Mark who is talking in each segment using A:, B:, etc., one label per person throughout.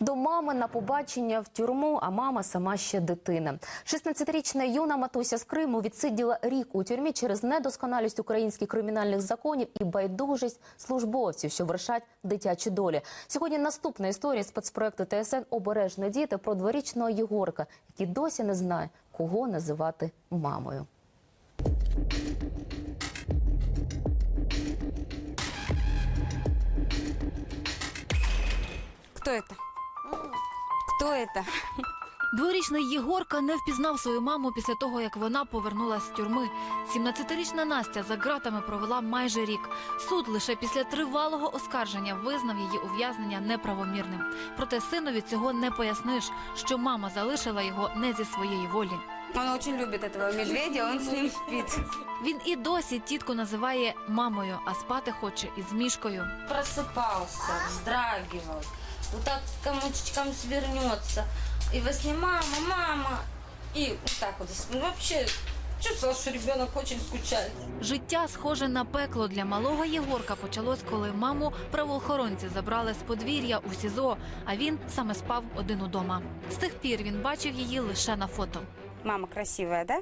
A: До мами на побачення в тюрму, а мама сама ще дитина. 16-річна юна матуся з Криму відсиділа рік у тюрмі через недосконалість українських кримінальних законів і байдужість службовців, що вершать дитячі долі. Сьогодні наступна історія спецпроекту ТСН Обережне діти про дворічного Єгорка, який досі не знає, кого називати мамою.
B: Кто это? Кто это?
C: Дворічний Єгорка не впізнав свою маму після того, як вона повернулася з тюрми. 17-річна Настя за ґратами провела майже рік. Суд лише після тривалого оскарження визнав її ув'язнення неправомірним. Проте синові цього не поясниш, що мама залишила його не зі своєї волі.
B: Он очень любит этого медведя, он с ним спит.
C: Він і досі тітку називає мамою, а спати хоче із мішкою.
D: просыпался, вздрагивал, вот так комочечком свернется. И во сне мама, мама. И вот так вот. засыпал. Вообще чувствовал, что ребенок очень скучает.
C: Життя, схоже на пекло для малого Єгорка, почалось, коли маму правоохоронці забрали з подвір'я у СІЗО, а він саме спав один удома. З тих пір він бачив її лише на фото.
B: Мама красивая, да?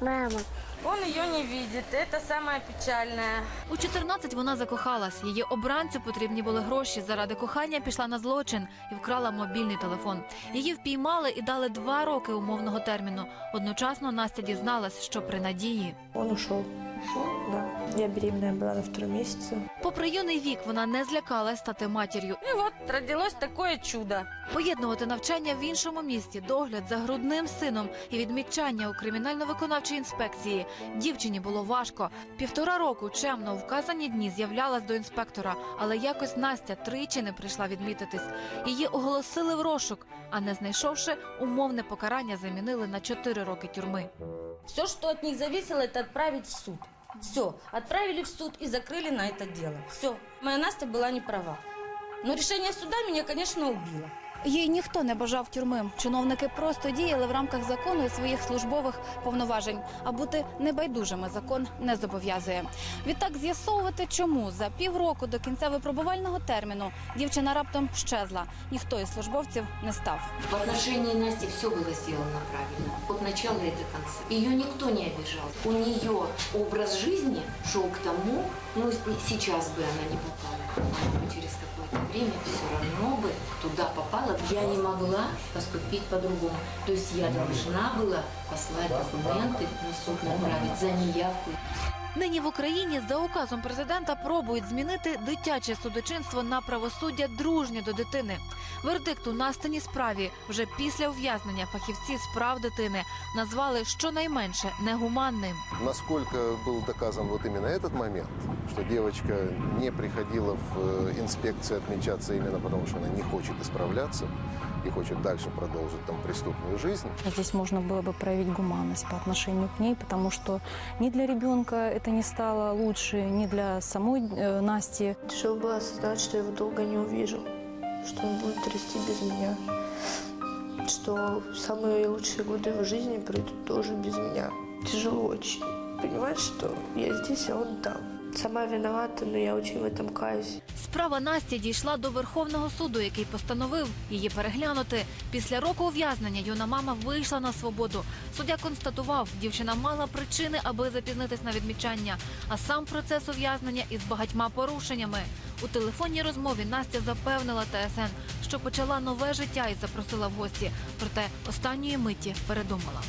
E: Мама,
D: Он ее не видит. Это самое печальное.
C: У 14 вона закохалась. Її обранцю потрібні були гроші. Заради кохання пішла на злочин і вкрала мобільний телефон. Її впіймали і дали два роки умовного терміну. Одночасно Настя дізналась, що при надії.
F: Он ушел. Да. Я беременная была на втором месяце.
C: Попри юний вік, вона не злякалась стати матір'ю.
D: И вот родилось такое чудо.
C: Поєднувати навчання в іншому місті, догляд за грудним сином і відмічання у кримінально-виконавчій інспекції. Дівчині було важко. Півтора року чемно у вказані дні з'являлась до інспектора, але якось Настя тричі не прийшла відмітитись. Її оголосили в розшук, а не знайшовши, умовне покарання замінили на чотири роки тюрми.
D: Все, что от них зависело, это отправить в суд. Все. Отправили в суд и закрыли на это дело. Все. Моя Настя была не права. Но решение суда меня, конечно, убило.
G: Їй ніхто не бажав тюрми. Чиновники просто діяли в рамках закону і своїх службових повноважень. А бути небайдужими закон не зобов'язує. Відтак з'ясовувати, чому за півроку до кінця випробувального терміну дівчина раптом щезла. Ніхто із службовців не став.
H: В отношении Насти все было сделано правильно, от начала и до конца. Ее никто не обижал. У нее образ жизни шел к тому, ну сейчас бы она не попала, но через какое-то время все равно бы туда попала. я не могла поступить по-другому. То есть я должна была послать документы на суд направить за неявку.
C: Нині в Україні за указом президента пробують змінити дитяче судочинство на правосуддя дружнє до дитини. Вердикт у настаній справі вже після ув'язнення фахівці з прав дитини назвали щонайменше негуманним.
I: Насколько был доказан вот именно этот момент, что девочка не приходила в э, инспекцию отмечаться именно потому, что она не хочет исправляться И хочет дальше продолжить там преступную жизнь,
F: Здесь можно было бы проявить гуманность по отношению к ней, потому что ни для ребенка это не стало лучше, ни для самой э, Насти.
E: тяжело было осознать, что я его долго не увижу, что он будет расти без меня, что самые лучшие годы его жизни пройдут тоже без меня. Тяжело очень понимать, что я здесь, а он там. Сама виновата, но я очень в этом каюсь.
C: Справа Насті дійшла до Верховного суду, який постановив її переглянути. Після року ув'язнення юна мама вийшла на свободу. Суддя констатував, дівчина мала причини, аби запізнитись на відмічання. А сам процес ув'язнення із багатьма порушеннями. У телефонній розмові Настя запевнила ТСН, що почала нове життя і запросила в гості. Проте останньої миті передумала.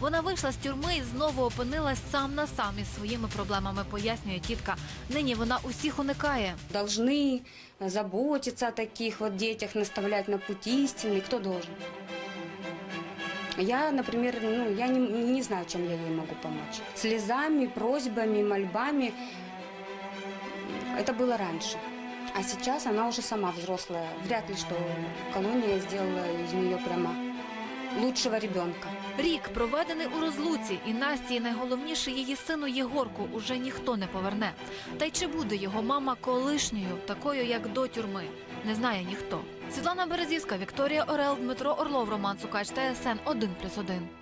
C: Вона вийшла з тюрми і знову опинилась сам на сам із своїми проблемами, пояснює тітка. Нині вона усіх уникає.
B: Должны заботиться о таких вот детях, наставлять на путь истинный. Кто должен? Я, например, ну, я не, не знаю, чем я ей могу помочь. Слезами, просьбами, мольбами. Это было раньше. А сейчас она уже сама взрослая. Вряд ли, что колония сделала из нее прямо лучшего ребенка.
C: Рік проведений у розлуці, і Насті, і найголовніше її сину Єгорку, уже ніхто не поверне. Та й чи буде його мама колишньою, такою як до тюрми, не знає ніхто. Світлана Березівська, Вікторія Орел, Дмитро Орлов, Роман Сукач, ТСН 1+,1.